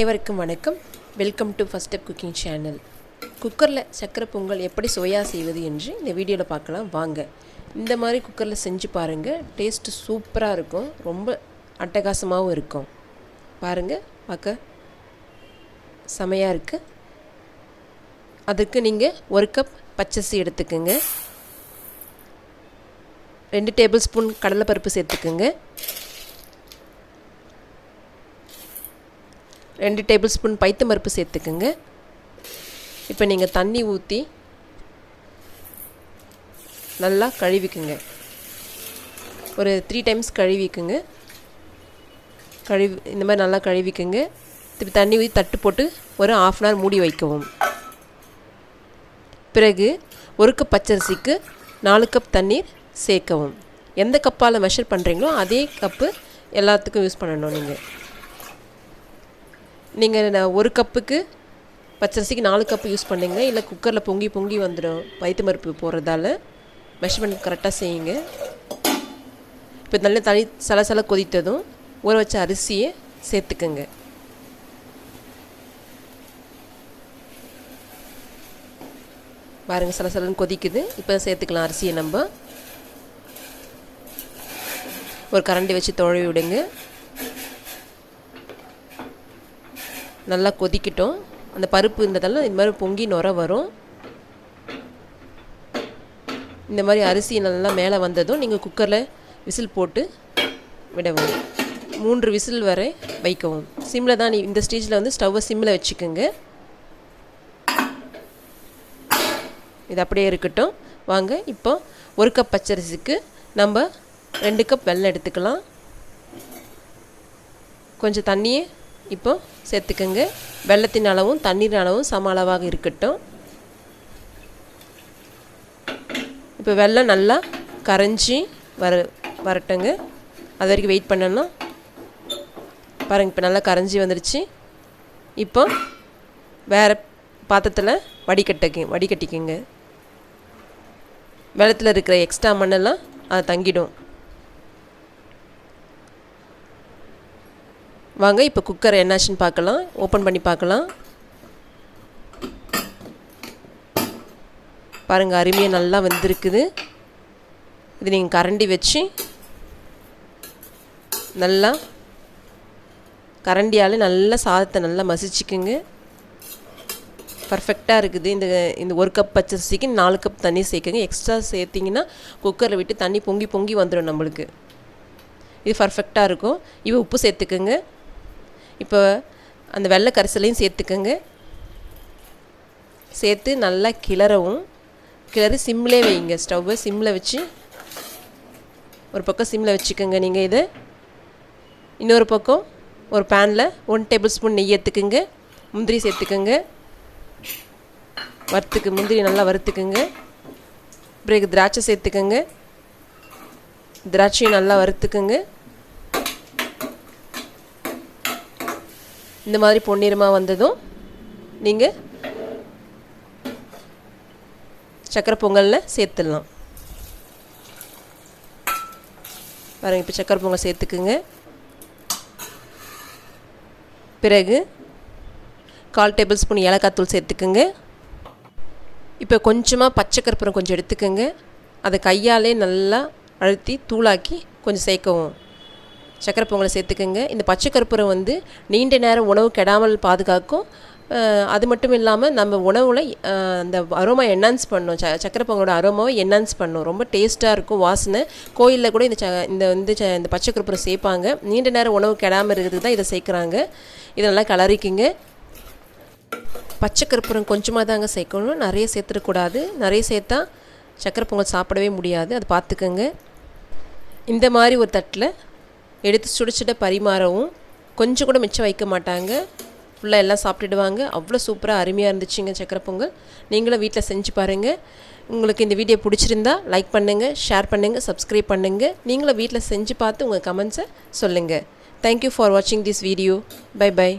அனைவருக்கும் வணக்கம். Welcome to first step cooking channel குக்கரில் சக்கரை பொங்கல் எப்படி சுவையாக செய்வது என்று இந்த வீடியோவில் பார்க்கலாம். வாங்க. இந்த மாதிரி குக்கரில் செஞ்சு பாருங்கள் டேஸ்ட்டு சூப்பராக இருக்கும். ரொம்ப அட்டகாசமாகவும் இருக்கும். பாருங்கள் பார்க்க. செமையாக இருக்குது அதுக்கு நீங்கள் ஒரு கப் பச்சரிசி எடுத்துக்கோங்க. ரெண்டு டேபிள் ஸ்பூன் கடலைப்பருப்பு சேர்த்துக்குங்க. ரெண்டு டேபிள் ஸ்பூன் பைத்தம் பருப்பு சேர்த்துக்குங்க. இப்போ நீங்கள் தண்ணி ஊற்றி நல்லா கழுவிக்குங்க. ஒரு த்ரீ டைம்ஸ் கழுவிக்குங்க. கழுவி இந்த மாதிரி நல்லா கழுவிக்குங்க. திருப்பி தண்ணி ஊற்றி தட்டு போட்டு ஒரு ஆஃப் அன் ஹவர் மூடி வைக்கவும். பிறகு ஒரு கப் பச்சரிசிக்கு நாலு கப் தண்ணீர் சேர்க்கவும். எந்த கப்பால் மெஷர் பண்ணுறீங்களோ அதே கப்பு எல்லாத்துக்கும் யூஸ் பண்ணணும் நீங்கள் நீங்கள் நான் ஒரு கப்புக்கு பச்சரிசிக்கு நாலு கப்பு யூஸ் பண்ணுங்கள்? இல்லை குக்கரில் பொங்கி பொங்கி வந்துடும் வயிற்று மறுப்பு போடுறதால மெஷர்மெண்ட் கரெக்டாக செய்யுங்க. இப்போ நல்ல தனி சல கொதித்ததும் ஊற வச்ச அரிசியை சேர்த்துக்குங்க. பாருங்கள் சலசலன்னு கொதிக்குது. இப்போ சேர்த்துக்கலாம் அரிசியை நம்ம. ஒரு கரண்டி வச்சு தொழவி விடுங்க. நல்லா கொதிக்கட்டும். அந்த பருப்பு இருந்ததெல்லாம் இந்த மாதிரி பொங்கி நுர வரும். இந்த மாதிரி அரிசி நல்லா மேலே வந்ததும் நீங்கள் குக்கரில் விசில் போட்டு விடவும். மூன்று விசில் வரை வைக்கவும். சிம்மில் தான் நீ இந்த ஸ்டேஜில் வந்து ஸ்டவ்வை சிம்மில் வச்சுக்கோங்க. இது அப்படியே இருக்கட்டும். வாங்க இப்போ ஒரு கப் பச்சரிசிக்கு நம்ம ரெண்டு கப் வெல்லம் எடுத்துக்கலாம். கொஞ்சம் தண்ணியை இப்போ சேர்த்துக்கோங்க. வெள்ளத்தின் அளவும் தண்ணீர் அளவும் சம அளவாக இருக்கட்டும். இப்போ வெள்ளம் நல்லா கரைஞ்சி வர வரட்டுங்க. அது வரைக்கும் வெயிட் பண்ணணும் பாருங்கள் இப்போ நல்லா கரைஞ்சி வந்துடுச்சு இப்போ வேறு பாத்திரத்தில் வடிகட்டக்கு வடிகட்டிக்குங்க. வெள்ளத்தில் இருக்கிற எக்ஸ்ட்ரா மண்ணெல்லாம் அது தங்கிடும். வாங்க இப்போ குக்கர் என்னாச்சுன்னு பார்க்கலாம். ஓப்பன் பண்ணி பார்க்கலாம். பாருங்கள் அருமையாக நல்லா வந்திருக்குது. இது நீங்கள் கரண்டி வச்சு நல்லா கரண்டியால் நல்லா சாதத்தை நல்லா மசிச்சுக்குங்க. பர்ஃபெக்டாக இருக்குது. இந்த இந்த ஒரு கப் பச்சரிசிக்கு நாலு கப் தண்ணி சேர்க்குங்க. எக்ஸ்ட்ரா சேர்த்திங்கன்னா குக்கரில் விட்டு தண்ணி பொங்கி பொங்கி வந்துடும் நம்மளுக்கு. இது பர்ஃபெக்டாக இருக்கும். இவ உப்பு சேர்த்துக்குங்க. இப்போ அந்த வெள்ளை கரிசலையும் சேர்த்துக்கோங்க. சேர்த்து நல்லா கிளறவும். கிளறி சிம்மிலே வைங்க. ஸ்டவ்வை சிம்மில் வச்சு ஒரு பக்கம் சிம்மில் வச்சுக்கோங்க நீங்கள் இதை. இன்னொரு பக்கம் ஒரு பேனில் ஒன் டேபிள் ஸ்பூன் நெய் எடுத்துக்குங்க. முந்திரி சேர்த்துக்கோங்க. வறுத்துக்கு முந்திரி நல்லா வறுத்துக்குங்க. பிறகு திராட்சை சேர்த்துக்கோங்க. திராட்சையும் நல்லா வறுத்துக்குங்க. இந்த மாதிரி பொன்னிறமாக வந்ததும் நீங்கள் சக்கரை பொங்கலில் சேர்த்துடலாம். பாருங்கள் இப்போ சக்கரை பொங்கல் சேர்த்துக்குங்க. பிறகு கால் டேபிள் ஸ்பூன் ஏலக்காய் தூள் சேர்த்துக்குங்க. இப்போ கொஞ்சமாக பச்சை கற்பூரம் கொஞ்சம் எடுத்துக்கோங்க. அதை கையாலே நல்லா அழுத்தி தூளாக்கி கொஞ்சம் சேர்க்கவும். சக்கரை பொங்கலை சேர்த்துக்கோங்க. இந்த பச்சை கற்பூரம் வந்து நீண்ட நேரம் உணவு கெடாமல் பாதுகாக்கும். அது மட்டும் இல்லாமல் நம்ம உணவில் அந்த அரோமா என்ஹான்ஸ் பண்ணும். ச சக்கரை பொங்கலோட அரோமாவை என்ஹான்ஸ் பண்ணும். ரொம்ப டேஸ்ட்டாக இருக்கும் வாசனை. கோயிலில் கூட இந்த ச இந்த வந்து ச இந்த பச்சை கற்பூரம் சேர்ப்பாங்க. நீண்ட நேரம் உணவு கெடாமல் இருக்கிறது தான் இதை சேர்க்குறாங்க. இதை நல்லா கலரிக்குங்க. பச்சை கற்பூரம் கொஞ்சமாக தாங்க சேர்க்கணும். நிறைய சேர்த்துடக்கூடாது. நிறைய சேர்த்தா சக்கரை பொங்கல் சாப்பிடவே முடியாது. அதை பார்த்துக்கோங்க. இந்த மாதிரி ஒரு தட்டில் எடுத்து சுடிச்சிட்டு பரிமாறவும் கொஞ்சம் கூட மிச்சம் வைக்க மாட்டாங்க. ஃபுல்லாக எல்லாம் சாப்பிட்டுடுவாங்க. அவ்வளோ சூப்பராக அருமையாக இருந்துச்சுங்க சக்கரை பொங்கல். நீங்களும் வீட்டில் செஞ்சு பாருங்கள் உங்களுக்கு இந்த வீடியோ பிடிச்சிருந்தா லைக் பண்ணுங்கள் ஷேர் பண்ணுங்கள் சப்ஸ்கிரைப் பண்ணுங்கள் நீங்களும் வீட்டில் செஞ்சு பார்த்து உங்கள் கமெண்ட்ஸை சொல்லுங்கள் தேங்க்யூ ஃபார் வாட்சிங் திஸ் வீடியோ பை பை